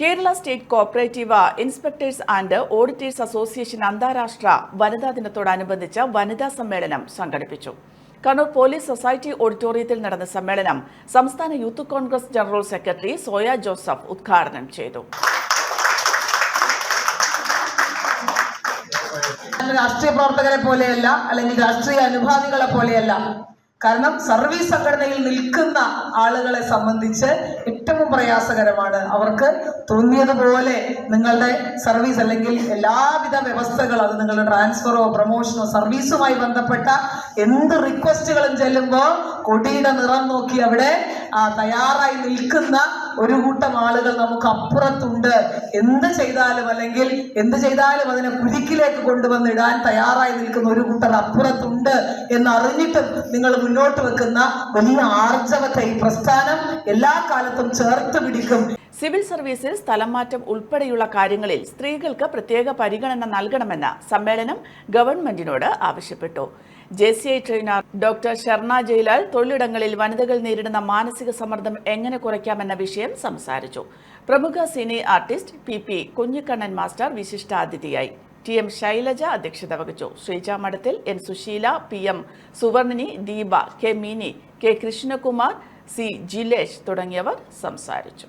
Kerala state cooperative inspectors and auditors association അന്താരാഷ്ട്ര വനിതാ ദിനത്തോടനുബന്ധിച്ച് വനിതാ സമ്മേളനം സംഘടിപ്പിച്ചു. കണ്ണൂർ പോലീസ് സൊസൈറ്റി ഓഡിറ്റോറിയത്തിൽ നടന്ന സമ്മേളനം സംസ്ഥാന youth Congress general secretary Soya Joseph ഉദ്ഘാടനം ചെയ്തു. രാഷ്ട്രീയ പ്രവർത്തകരെ പോലെയല്ല അല്ലെങ്കിൽ രാഷ്ട്രീയ അനുഭാവികളെ പോലെയല്ല കാരണം സർവീസ് സംഘടനയിൽ നിൽക്കുന്ന ആളുകളെ സംബന്ധിച്ച് ഏറ്റവും പ്രയാസകരമാണ്. അവർക്ക് തോന്നിയതുപോലെ നിങ്ങളുടെ സർവീസ് അല്ലെങ്കിൽ എല്ലാവിധ വ്യവസ്ഥകൾ അത് നിങ്ങളുടെ ട്രാൻസ്ഫറോ പ്രൊമോഷനോ സർവീസുമായി ബന്ധപ്പെട്ട എന്ത് റിക്വസ്റ്റുകളും ചെല്ലുമ്പോൾ കൊടിയുടെ നിറം നോക്കി അവിടെ തയ്യാറായി നിൽക്കുന്ന ഒരു കൂട്ടം ആളുകൾ നമുക്ക് അപ്പുറത്തുണ്ട് എന്ത് ചെയ്താലും അല്ലെങ്കിൽ എന്ത് ചെയ്താലും അതിനെ കുരുക്കിലേക്ക് കൊണ്ടുവന്നിടാൻ തയ്യാറായി നിൽക്കുന്ന ഒരു കൂട്ടർ അപ്പുറത്തുണ്ട് എന്ന് അറിഞ്ഞിട്ടും നിങ്ങൾ മുന്നോട്ട് വെക്കുന്ന വലിയ ആർജവത്തെ ഈ പ്രസ്ഥാനം എല്ലാ കാലത്തും ചേർത്ത് പിടിക്കും. സിവിൽ സർവീസിൽ സ്ഥലം മാറ്റം ഉൾപ്പെടെയുള്ള കാര്യങ്ങളിൽ സ്ത്രീകൾക്ക് പ്രത്യേക പരിഗണന നൽകണമെന്ന് സമ്മേളനം ഗവൺമെന്റിനോട് ആവശ്യപ്പെട്ടു. J C I trainer doctor Sharna Jayalal തൊഴിലിടങ്ങളിൽ വനിതകൾ നേരിടുന്ന മാനസിക സമ്മർദ്ദം എങ്ങനെ കുറയ്ക്കാമെന്ന വിഷയം സംസാരിച്ചു. പ്രമുഖ cine artist P P Kunhikannan master വിശിഷ്ടാതിഥിയായി. T M Shailaja അധ്യക്ഷത വഹിച്ചു. Sreeja Madathil N Susheela P M Suvarnini Deepa K Meeni K Krishnakumar C Jilesh തുടങ്ങിയവർ സംസാരിച്ചു.